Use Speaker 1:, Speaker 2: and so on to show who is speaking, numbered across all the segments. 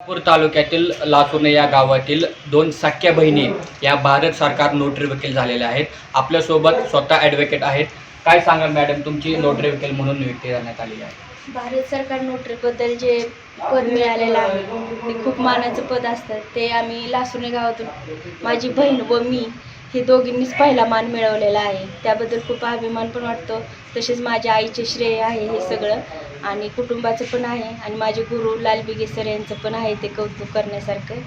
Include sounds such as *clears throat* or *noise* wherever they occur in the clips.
Speaker 1: नागपूर तालुक्यातील लासुर्णे या गावातील दोन सख्या बहिणी या भारत सरकार नोटरी वकील झालेल्या आहेत. आपल्यासोबत स्वतः ॲडव्होकेट आहेत. काय सांगाल मॅडम तुमची नोटरी वकील म्हणून नियुक्ती करण्यात आली आहे.
Speaker 2: भारत सरकार नोटरीबद्दल जे पद मिळालेलं आहे ते खूप मानाचं पद असतं. ते आम्ही लासुने गावातून माझी बहीण व मी हे दोघींनीच पहिला मान मिळवलेला आहे. त्याबद्दल खूप अभिमान पण वाटतो. तसेच माझ्या आईचे श्रेय आहे हे सगळं. आणि कुटुंबाचं पण आहे. आणि माझे गुरु लालबिगे सर यांचं पण आहे ते कौतुक करण्यासारखं.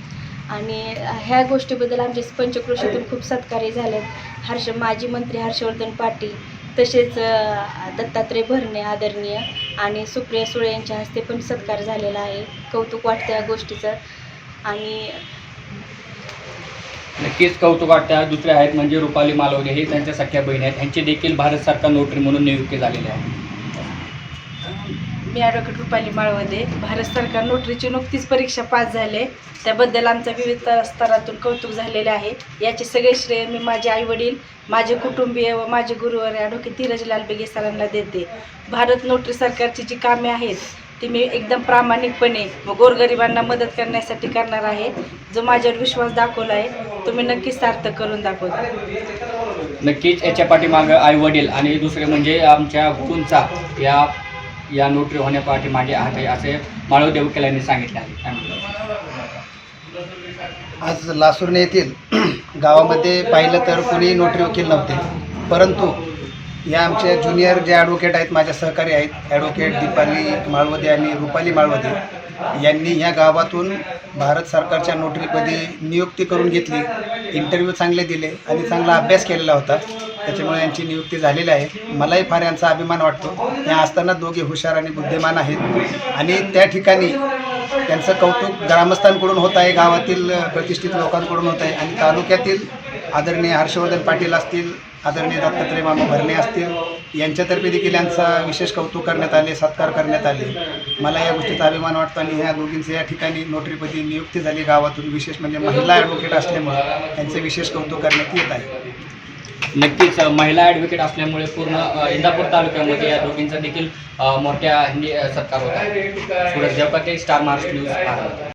Speaker 2: आणि ह्या गोष्टीबद्दल आमचे पंचक्रोशीतून खूप सत्कार्य झालेत. हर्ष माजी मंत्री हर्षवर्धन पाटील तसेच दत्तात्रय भरणे आदरणीय आणि सुप्रिया सुळे यांच्या हस्ते पण सत्कार झालेला आहे. कौतुक वाटतं या गोष्टीचं. आणि
Speaker 1: नक्कीच कौतुक वाटतं. दुसऱ्या आहेत म्हणजे रुपाली मालवणे. हे त्यांच्या सख्या बहिणी आहेत. ह्यांचे देखील भारत सरकार नोटरी म्हणून नियुक्ती झालेली आहे.
Speaker 3: मी ॲडव्होकेट रुपाली माळवदे. भारत सरकार नोटरीची नुकतीच परीक्षा पास झाले. त्याबद्दल आमचा विविध स्तरातून कौतुक झालेले आहे. याचे सगळे श्रेय मी माझे आईवडील माझे कुटुंबीय व माझे गुरुवर ॲडव्होकेट धीरज लालबेगे सरांना देते. भारत नोटरी सरकारची जी कामे आहेत ती मी एकदम प्रामाणिकपणे व गोरगरिबांना मदत करण्यासाठी करणार आहे. जो माझ्यावर विश्वास दाखवला आहे तो मी नक्कीच सार्थक करून दाखवते
Speaker 1: नक्कीच याच्या पाठीमागं आई वडील आणि दुसरे म्हणजे आमच्या गुरूंचा या या नोटरी होण्या पाठीमागे हात आहे असे माळवदेव वकील यांनी सांगितले आहे?
Speaker 4: आज लासुर्णे येथील *clears throat* गावामध्ये पाहिलं तर कोणी नोटरी वकील नव्हते. परंतु या आमचे ज्युनियर जे ॲडव्होकेट आहेत माझ्या सहकारी आहेत ॲडव्होकेट दीपाली माळवदे आणि रुपाली माळवदे यांनी ह्या गावातून भारत सरकारच्या नोटरीपदी नियुक्ती करून घेतली. इंटरव्ह्यू चांगले दिले आणि चांगला अभ्यास केलेला होता. त्याच्यामुळे यांची नियुक्ती झालेली आहे. मलाही फार यांचा अभिमान वाटतो. या असताना दोघे हुशार आणि बुद्धिमान आहेत. आणि त्या ठिकाणी त्यांचं कौतुक ग्रामस्थांकडून होत आहे गावातील प्रतिष्ठित लोकांकडून होत आहे आणि तालुक्यातील आदरणीय हर्षवर्धन पाटील असतील आदरणीय दत्तात्रय मामा भरणे असतील यांच्यातर्फे देखील यांचा विशेष कौतुक करण्यात आले सत्कार करण्यात आले. मला या गोष्टीचा अभिमान वाटतो आणि ह्या दोघींचे या ठिकाणी नोटरीपदी नियुक्ती झाली गावातून विशेष म्हणजे महिला ॲडव्होकेट असल्यामुळे त्यांचे विशेष कौतुक करण्यात येत आहे.
Speaker 1: नक्कीच महिला ॲडव्होकेट असल्यामुळे पूर्ण इंदापूर तालुक्यामध्ये या दोघींचा देखील मोठ्या हिंदी सत्कार होता आहे. Suraj star Maharashtra news